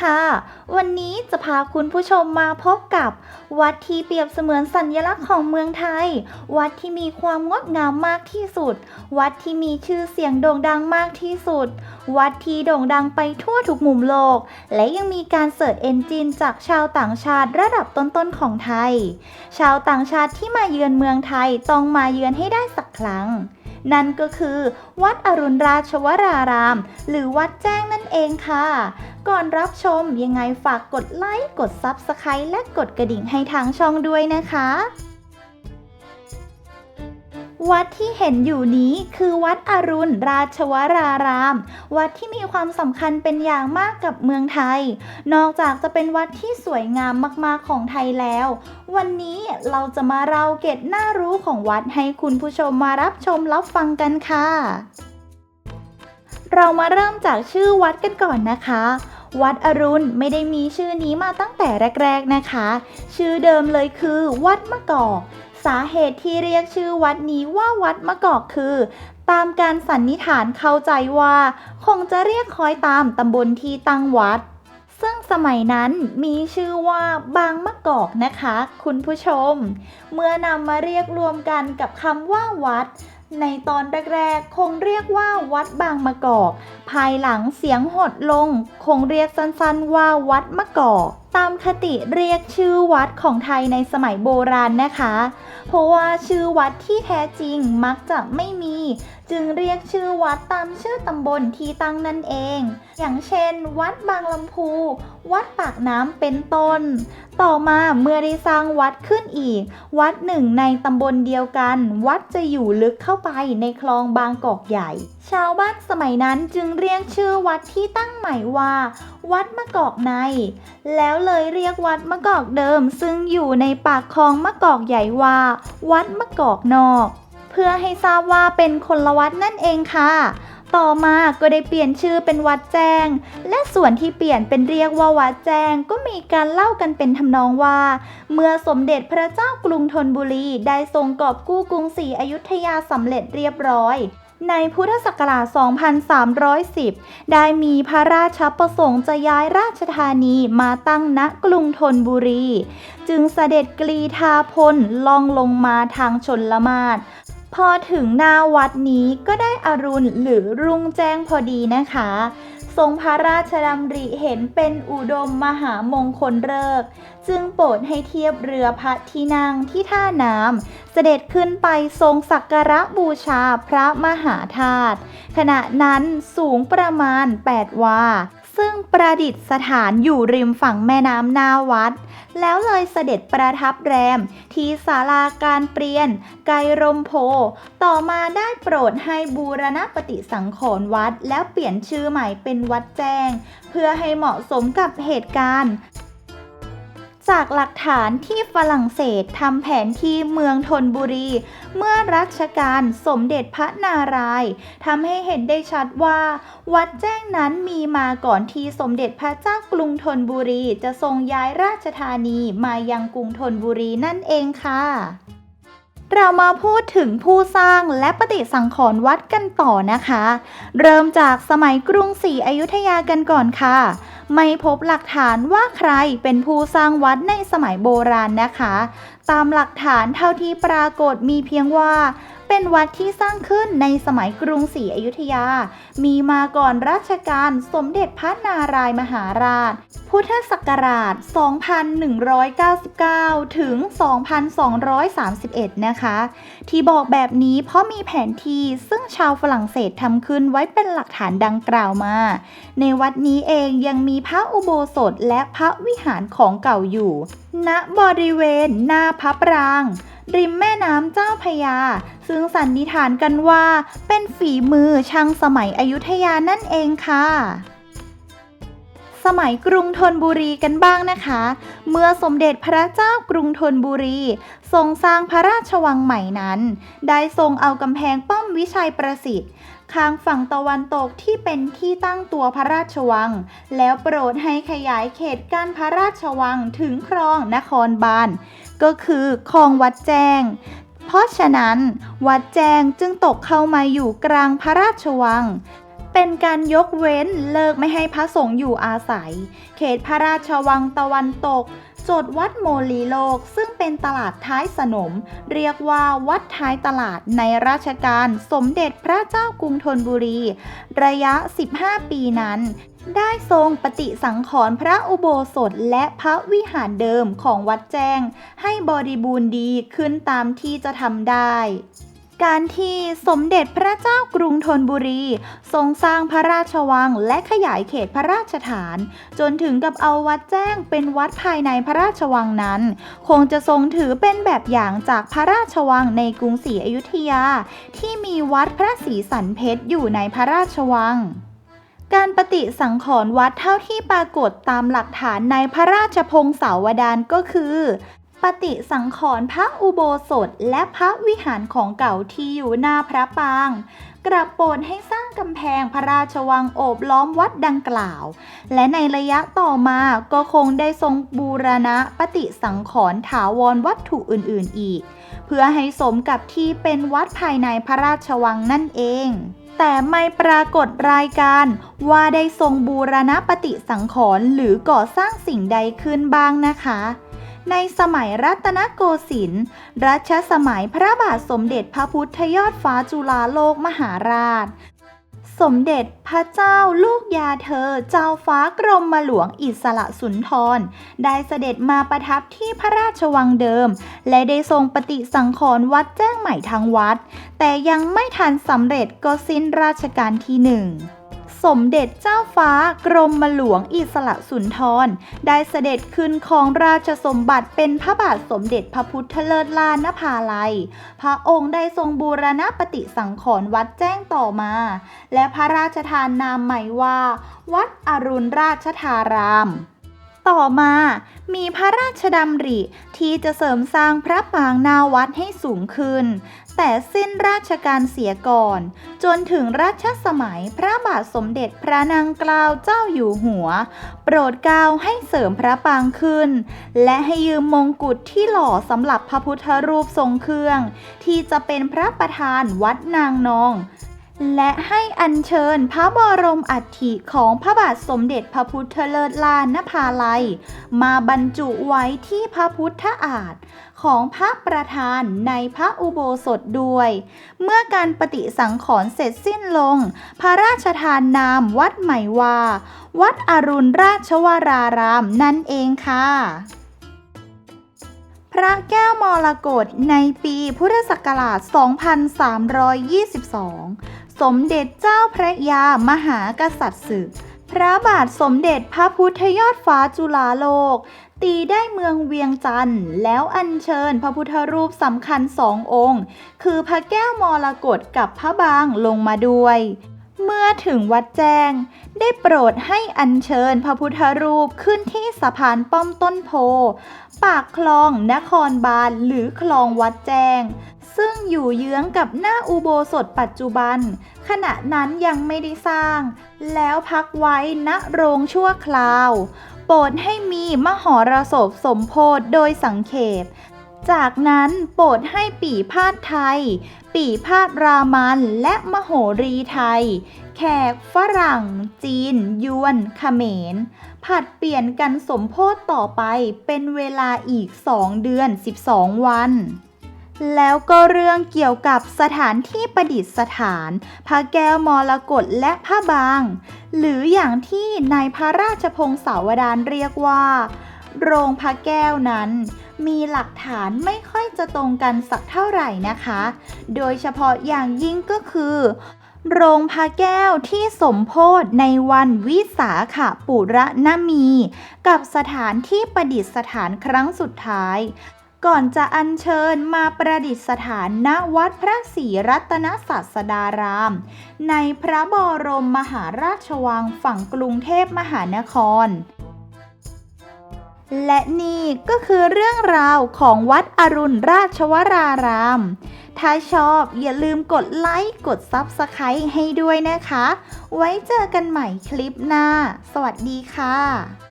ค่ะ วันนี้จะพาคุณผู้ชมมาพบกับ วัดที่เปรียบเสมือนสัญลักษณ์ของเมืองไทย วัดที่มีความงดงามมากที่สุด วัดที่มีชื่อเสียงโด่งดังมากที่สุด วัดที่โด่งดังไปทั่วทุกมุมโลก และยังมีการเสิร์ชเอนจินจากชาวต่างชาติระดับต้นๆของไทย ชาวต่างชาติที่มาเยือนเมืองไทยต้องมาเยือนให้ได้สักครั้งนั่นก็คือ วัดอรุณราชวราราม หรือวัดแจ้งนั่นเองค่ะ ก่อนรับชมยังไงฝากกดไลค์กด Subscribe และกดกระดิ่งให้ทางช่องด้วยนะคะ วัดที่เห็นอยู่นี้คือวัดอรุณราชวราราม วัดที่มีความสำคัญเป็นอย่างมากกับเมืองไทย นอกจากจะเป็นวัดที่สวยงามมากๆของไทยแล้ว วันนี้เราจะมาเราเก็ดน่ารู้ของวัดให้คุณผู้ชมมารับชมรับฟังกันค่ะ เรามาเริ่มจากชื่อวัดกันก่อนนะคะ วัดอรุณไม่ได้มีชื่อนี้มาตั้งแต่แรก ๆนะคะ ชื่อเดิมเลยคือ วัดมะกอก สาเหตุที่เรียกชื่อวัดนี้ว่าวัดมะกอกคือ ตามการสันนิษฐานเข้าใจว่า คงจะเรียกคอยตามตำบลที่ตั้งวัด ซึ่งสมัยนั้นมีชื่อว่าบางมะกอกนะคะ คุณผู้ชม เมื่อนำมาเรียกรวมกันกับคำว่าวัด ในตอนแรกๆ คงเรียกว่าวัดบางมะกอก ภายหลังเสียงหดลง คงเรียกสั้นๆว่าวัดมะกอก ตามคติเรียกชื่อวัดของไทยในสมัยโบราณนะคะ เพราะว่าชื่อวัดที่แท้จริงมักจะไม่มีจึงเรียกชื่อวัดตามชื่อตำบลที่ตั้งนั่นเอง อย่างเช่น วัดบางลำพู วัดปากน้ำเป็นต้น ต่อมาเมื่อได้สร้างวัดขึ้นอีก วัดหนึ่งในตำบลเดียวกัน วัดจะอยู่ลึกเข้าไปในคลองบางกอกใหญ่ ชาวบ้านสมัยนั้นจึงเรียกชื่อวัดที่ตั้งใหม่ว่า วัดมะกอกใน แล้วเลยเรียกวัดมะกอกเดิม ซึ่งอยู่ในปากคลองมะกอกใหญ่ว่า วัดมะกอกนอก เพื่อให้ทราบว่าเป็นคนละวัดนั่นเองค่ะ ต่อมาก็ได้เปลี่ยนชื่อเป็นวัดแจ้ง และส่วนที่เปลี่ยนเป็นเรียกว่าวัดแจ้ง ก็มีการเล่ากันเป็นทำนองว่า เมื่อสมเด็จพระเจ้ากรุงธนบุรีได้ทรงกอบกู้กรุงศรีอยุธยาสำเร็จเรียบร้อยในพุทธศักราช 2310 ได้มีพระราชประสงค์จะย้ายราชธานีมาตั้งณกรุงธนบุรี จึงเสด็จกรีธาพลล่องลงมาทางชนละมาศ พอถึงหน้าวัดนี้ก็ได้อรุณหรือรุ่งแจ้งพอดีนะคะ ทรงพระราชดำริเห็นเป็นอุดมมหามงคลเลิก จึงโปรดให้เทียบเรือพระที่นั่งที่ท่าน้ำเสด็จขึ้นไปทรงสักการะบูชาพระมหาธาตุขณะนั้นสูงประมาณ 8 วา ซึ่งประดิษฐานอยู่ริมฝั่งแม่น้ำหนาวัด แล้วเลยเสด็จประทับแรม ที่ศาลาการเปลี่ยน ไกรรมโพ ต่อมาได้โปรดให้บูรณปฏิสังขรณ์วัด แล้วเปลี่ยนชื่อใหม่เป็นวัดแจ้ง เพื่อให้เหมาะสมกับเหตุการณ์ จากหลักฐานที่ฝรั่งเศสทำแผนที่เมืองธนบุรี เมื่อรัชกาลสมเด็จพระนารายณ์ทำให้เห็นได้ชัดว่า วัดแจ้งนั้นมีมาก่อนที่สมเด็จพระเจ้ากรุงธนบุรีจะทรงย้ายราชธานีมายังกรุงธนบุรีนั่นเองค่ะเรามาพูดถึงผู้สร้างและปฏิสังขรณ์วัดกันต่อนะคะ เริ่มจากสมัยกรุงศรีอยุธยากันก่อนค่ะ ไม่พบหลักฐานว่าใครเป็นผู้สร้างวัดในสมัยโบราณนะคะ ตามหลักฐานเท่าที่ปรากฏมีเพียงว่า เป็นวัดที่สร้างขึ้นในสมัยกรุงศรีอยุธยา มีมาก่อนรัชกาลสมเด็จพระนารายมหาราช พุทธศักราช 2199 ถึง 2231 นะคะ ที่บอกแบบนี้เพราะมีแผนที่ซึ่งชาวฝรั่งเศสทำขึ้นไว้เป็นหลักฐานดังกล่าวมา ในวัดนี้เองยังมีพระอุโบสถและพระวิหารของเก่าอยู่ ณบริเวณหน้าพระปราง ริมแม่น้ำเจ้าพยา ซึ่งสันนิษฐานกันว่าเป็นฝีมือช่างสมัยอยุธยานั่นเองค่ะสมัยกรุงธนบุรีกันบ้างนะคะ เมื่อสมเด็จพระเจ้ากรุงธนบุรี ทรงสร้างพระราชวังใหม่นั้น ได้ทรงเอากำแพงป้อมวิชัยประสิทธิ์ ข้างฝั่งตะวันตกที่เป็นที่ตั้งตัวพระราชวัง แล้วโปรดให้ขยายเขตกั้นพระราชวังถึงครองนครบาลก็คือคลองวัดแจ้ง เพราะฉะนั้น วัดแจ้งจึงตกเข้ามาอยู่กลางพระราชวังเป็นการยกเว้นเลิกไม่ให้พระสงฆ์อยู่อาศัย เขตพระราชวังตะวันตก จทย์วัดโมลีโลกซึ่งเป็นตลาดท้ายสนม เรียกว่าวัดท้ายตลาดในราชการสมเด็จพระเจ้ากรุงธนบุรี ระยะ 15 ปีนั้น ได้ทรงปฏิสังขรณ์พระอุโบสถและพระวิหารเดิมของวัดแจ้ง ให้บริบูรณ์ดีขึ้นตามที่จะทำได้ การที่สมเด็จพระเจ้ากรุงธนบุรี ทรงสร้างพระราชวังและขยายเขตพระราชฐาน จนถึงกับเอาวัดแจ้งเป็นวัดภายในพระราชวังนั้น คงจะทรงถือเป็นแบบอย่างจากพระราชวังในกรุงศรีอยุธยา ที่มีวัดพระศรีสันเพชรอยู่ในพระราชวังการปฏิสังขรณ์วัดเท่าที่ปรากฏตามหลักฐานในพระราชพงศาวดารก็คือ ปฏิสังขรณ์พระอุโบสถและพระวิหารของเก่าที่อยู่หน้าพระปราง กระโปรดให้สร้างกำแพงพระราชวังโอบล้อมวัดดังกล่าว และในระยะต่อมาก็คงได้ทรงบูรณะปฏิสังขรณ์ถาวรวัตถุอื่นๆอีก เพื่อให้สมกับที่เป็นวัดภายในพระราชวังนั่นเองแต่ไม่ปรากฏรายการว่าได้ทรงบูรณะปฏิสังขรณ์หรือก่อสร้างสิ่งใดขึ้นบ้างนะคะ ในสมัยรัตนโกสินทร์รัชสมัยพระบาทสมเด็จพระพุทธยอดฟ้าจุฬาโลกมหาราช สมเด็จพระเจ้าลูกยาเธอ เจ้าฟ้ากรมหลวงอิสระสุนทร ได้เสด็จมาประทับที่พระราชวังเดิม และได้ทรงปฏิสังขรณ์วัดแจ้งใหม่ทางวัด แต่ยังไม่ทันสำเร็จก็สิ้นราชการที่หนึ่ง สมเด็จเจ้าฟ้ากรมหลวงอิสระสุนทร ได้เสด็จขึ้นของราชสมบัติเป็นพระบาทสมเด็จพระพุทธเลิศลานภาลัย พระองค์ได้ทรงบูรณะปฏิสังขรณ์วัดแจ้งต่อมา และพระราชทานนามใหม่ว่า วัดอรุณราชธาราม ต่อมามีพระราชดำริที่จะเสริมสร้างพระปรางนาวัดให้สูงขึ้น แต่สิ้นราชการเสียก่อน จนถึงรัชสมัยพระบาทสมเด็จพระนางเกล้าเจ้าอยู่หัว โปรดเกล้าให้เสริมพระปางขึ้น และให้ยืมมงกุฎที่หล่อสำหรับพระพุทธรูปทรงเครื่อง ที่จะเป็นพระประธานวัดนางนองและให้อัญเชิญพระบรมอัฐิของพระบาทสมเด็จพระพุทธเลิศล้านนภาลัย มาบรรจุไว้ที่พระพุทธอาฏ ของพระประธานในพระอุโบสถด้วย เมื่อการปฏิสังขรณ์เสร็จสิ้นลง พระราชทานนามวัดใหม่ว่าวัดอรุณราชวรารามนั่นเองค่ะพระแก้วมรกตในปีพุทธศักราช 2322 สมเด็จเจ้าพระยามหากษัตริย์ศึก พระบาทสมเด็จพระพุทธยอดฟ้าจุฬาโลก ตีได้เมืองเวียงจันทร์แล้วอัญเชิญพระพุทธรูปสำคัญสององค์ คือพระแก้วมรกตกับพระบางลงมาด้วย เมื่อถึงวัดแจ้ง ได้โปรดให้อัญเชิญพระพุทธรูปขึ้นที่สะพานป้อมต้นโพ ปากคลองนครบาลหรือคลองวัดแจ้ง ซึ่งอยู่เยื้องกับหน้าอุโบสถปัจจุบัน ขณะนั้นยังไม่ได้สร้าง แล้วพักไว้ณโรงชั่วคราว โปรดให้มีมหรสพสมโพธิโดยสังเขป จากนั้นโปรดให้ปีพาดไทย ปีพาดรามันและมโหรีไทย แขกฝรั่ง จีน ยวนเขมรผัดเปลี่ยนกันสมโพธต่อไปเป็นเวลาอีก 2 เดือน 12 วัน แล้วก็เรื่องเกี่ยวกับสถานที่ประดิษฐานพระแก้วมรกตและพระบาง หรืออย่างที่ในพระราชพงศาวดารเรียกว่า โรงพระแก้วนั้น มีหลักฐานไม่ค่อยจะตรงกันสักเท่าไหร่นะคะ โดยเฉพาะอย่างยิ่งก็คือ โรงพระแก้วที่สมโพธในวันวิสาขปุระนมี กับสถานที่ประดิษฐานครั้งสุดท้าย ก่อนจะอัญเชิญมาประดิษฐานณวัดพระศรีรัตนศาสดาราม ในพระบรมมหาราชวังฝั่งกรุงเทพมหานคร และนี่ก็คือเรื่องราวของวัดอรุณราชวราราม ถ้าชอบอย่าลืมกดไลค์ กด Subscribe ให้ด้วยนะคะ ไว้เจอกันใหม่คลิปหน้า สวัสดีค่ะ